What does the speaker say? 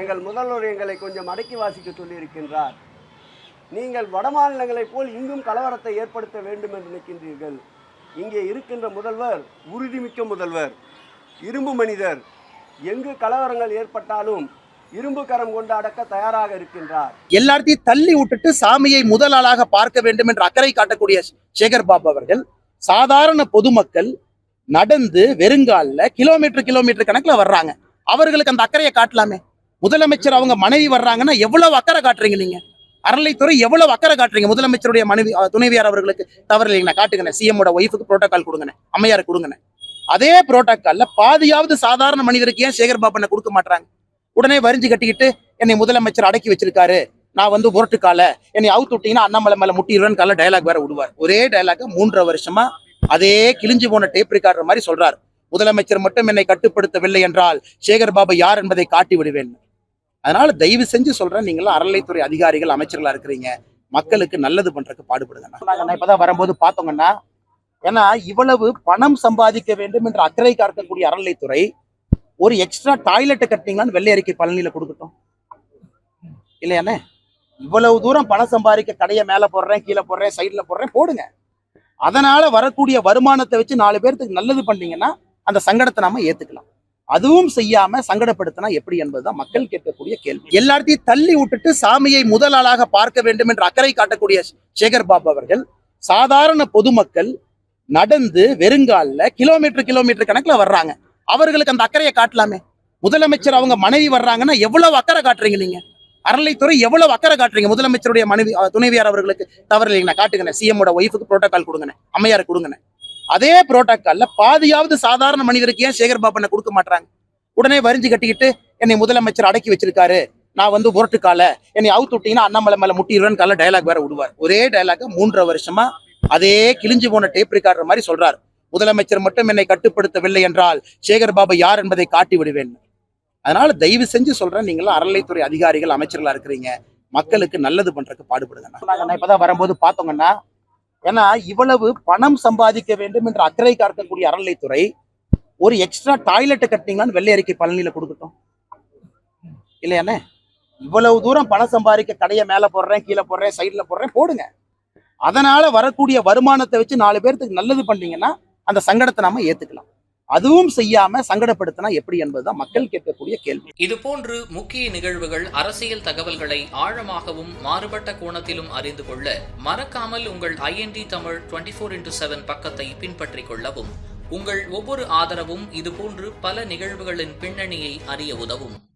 எங்கள் முதல்வர் எங்களை கொஞ்சம் அடக்கி வாசிக்க சொல்லியிருக்கின்றார். நீங்கள் வடமாநிலங்களைப் போல் இங்கும் கலவரத்தை ஏற்படுத்த வேண்டும் என்று நினைக்கின்றீர்கள். இங்கே இருக்கின்ற முதல்வர் உறுதிமிக்க முதல்வர் இரும்பு மனிதர். எங்கு கலவரங்கள் ஏற்பட்டாலும் இரும்பு கரம் கொண்டு அடக்க தயாராக இருக்கின்றார். எல்லாத்தையும் தள்ளி விட்டுட்டு சாமியை முதல் ஆளாக பார்க்க வேண்டும் என்ற அக்கறை காட்டக்கூடிய சேகர் பாபு அவர்கள் சாதாரண பொதுமக்கள் நடந்து வெறுங்காலில் கிலோமீட்டர் கிலோமீட்டர் கணக்கில் வர்றாங்க. அவர்களுக்கு அந்த அக்கறையை காட்டலாமே. முதலமைச்சர் அவங்க மனைவி வர்றாங்கன்னா எவ்வளவு அக்கறை காட்டுறீங்க நீங்க? அறநிலைத்துறை எவ்வளவு அக்கறை காட்டுறீங்க? முதலமைச்சருடைய மனைவி துணைவியார் அவர்களுக்கு தவறு இல்லைங்கண்ணா காட்டுங்கண்ணே. சிஎம் ஓட ஒய்ஃபுக்கு புரோட்டோக்கால் கொடுங்கண்ணே. அம்மையார் கொடுங்கண்ணே. அதே புரோட்டோகால்ல பாதியாவது சாதாரண மனிதருக்கு ஏன் சேகர் பாபனை கொடுக்க மாட்டாங்க உடனே வரிஞ்சு கட்டிக்கிட்டு என்னை முதலமைச்சர் அடக்கி வச்சிருக்காரு. நான் வந்து முரட்டுக்கால என்னை அவுத்து விட்டீங்கன்னா அண்ணாமலை மேல முட்டிடுவேன்னு கால டயலாக் வேற விடுவார். ஒரே டயலாக மூன்றரை வருஷமா அதே கிழிஞ்சு போன டேப் ரெக்கார்டர் மாதிரி சொல்றார். முதலமைச்சர் மட்டும் என்னை கட்டுப்படுத்தவில்லை என்றால் சேகர் பாபு யார் என்பதை காட்டி விடுவேன். அதனால தயவு செஞ்சு சொல்றேன் நீங்களாம் அறநிலைத்துறை அதிகாரிகள் அமைச்சர்களா இருக்கிறீங்க. மக்களுக்கு நல்லது பண்றதுக்கு பாடுபடுங்க. இப்பதான் வரும்போது பார்த்தோங்கன்னா ஏன்னா இவ்வளவு பணம் சம்பாதிக்க வேண்டும் என்ற அக்கறை காக்கக்கூடிய அறநிலைத்துறை ஒரு எக்ஸ்ட்ரா டாய்லெட்டை கட்டினீங்களான்னு வெள்ளை அறிக்கை பழனியில கொடுக்கட்டும். இல்லையாண்ணே இவ்வளவு தூரம் பணம் சம்பாதிக்க கடையை மேல போடுறேன் கீழே போடுறேன் சைடுல போடுறேன் போடுங்க. அதனால வரக்கூடிய வருமானத்தை வச்சு நாலு பேர்த்துக்கு நல்லது பண்ணீங்கன்னா அந்த சங்கடத்தை நாம ஏத்துக்கலாம். அதுவும் செய்யாம சங்கடப்படுத்தினா எப்படி என்பதுதான் மக்கள் கேட்கக்கூடிய கேள்வி. எல்லாத்தையும் தள்ளி விட்டுட்டு சாமியை முதல் ஆளாக பார்க்க வேண்டும் என்ற அக்கறை காட்டக்கூடிய சேகர் பாபு அவர்கள் சாதாரண பொதுமக்கள் நடந்து வெறுங்கால கிலோமீட்டர் கிலோமீட்டர் கணக்குல வர்றாங்க. அவர்களுக்கு அந்த அக்கறையை காட்டலாமே. முதலமைச்சர் அவங்க மனைவி வர்றாங்கன்னா எவ்வளவு அக்கறை காட்டுறீங்க நீங்க? அறநிலைத்துறை எவ்வளவு அக்கறை காட்டுறீங்க? முதலமைச்சருடைய மனைவி துணைவியார் அவர்களுக்கு தவறு இல்லைங்கண்ணா காட்டுங்கண்ணே சிஎம் ஓட ஒய்ஃபுக்கு புரோட்டோகால் கொடுங்கண்ணே. அம்மையார் கொடுங்கண்ணே. அதே புரோட்டோக்கால்ல பாதியாவது சாதாரண மனிதருக்கு ஏன் சேகர் பாபனை கொடுக்க மாட்டாங்க உடனே வரிஞ்சு கட்டிக்கிட்டு என்னை முதலமைச்சர் அடக்கி வச்சிருக்காரு. நான் வந்து புரட்டுக்கால என்னை அவுத்து விட்டீங்கன்னா அண்ணாமலை மேல முட்டிடுவேன் கால டயலாக் வேற விடுவார். ஒரே டைலாக மூன்றரை வருஷமா அதே கிழிஞ்சு போன டேப் ரெக்கார்டர் மாதிரி சொல்றார். முதலமைச்சர் மட்டும் என்னை கட்டுப்படுத்தவில்லை என்றால் சேகர் பாபு யார் என்பதை காட்டி விடுவேன். அதனால தயவு செஞ்சு சொல்றேன் நீங்களும் அறநிலைத்துறை அதிகாரிகள் அமைச்சர்களா இருக்கிறீங்க. மக்களுக்கு நல்லது பண்றதுக்கு பாடுபடுங்க இப்பதான் வரும்போது பார்த்தோங்கன்னா ஏன்னா இவ்வளவு பணம் சம்பாதிக்க வேண்டும் என்ற அக்கறை காக்கக்கூடிய அறநிலைத்துறை ஒரு எக்ஸ்ட்ரா டாய்லெட்டை கட்டினீங்களான்னு வெள்ளை அறிக்கை பழனியில கொடுக்கட்டும். இல்லையாண்ணே? இவ்வளவு தூரம் பணம் சம்பாதிக்க கடையை மேல போடுறேன் கீழே போடுறேன் சைடுல போடுறேன் போடுங்க. அதனால வரக்கூடிய வருமானத்தை வச்சு நாலு பேர்த்துக்கு நல்லது பண்ணீங்கன்னா அந்த சங்கடத்தை நாம ஏத்துக்கலாம். அதுவும் செய்யாம சங்கடப்படுத்தினா எப்படி என்பதுதான் மக்கள் கேட்கக்கூடிய கேள்வி. இதுபோன்று முக்கிய நிகழ்வுகள் அரசியல் தகவல்களை ஆழமாகவும் மாறுபட்ட கோணத்திலும் அறிந்து கொள்ள மறக்காமல் உங்கள் IND Tamil twenty four into seven பக்கத்தை பின்பற்றிக் கொள்ளவும் உங்கள் ஒவ்வொரு ஆதரவும் இதுபோன்று பல நிகழ்வுகளின் பின்னணியை அறிய உதவும்.